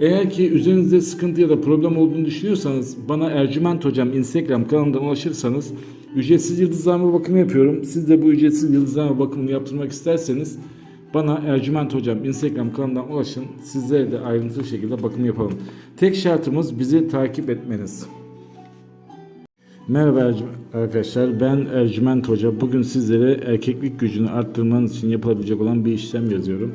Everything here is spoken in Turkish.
Eğer ki üzerinizde sıkıntı ya da problem olduğunu düşünüyorsanız bana Ercüment Hocam Instagram kanalından ulaşırsanız ücretsiz yıldızlama bakımı yapıyorum. Siz de bu ücretsiz yıldızlama bakımını yaptırmak isterseniz bana Ercüment Hocam Instagram kanalından ulaşın. Sizlere de ayrıntılı şekilde bakım yapalım. Tek şartımız bizi takip etmeniz. Merhaba arkadaşlar ben Ercüment Hoca. Bugün sizlere erkeklik gücünü arttırmanız için yapılabilecek olan bir işlem yazıyorum.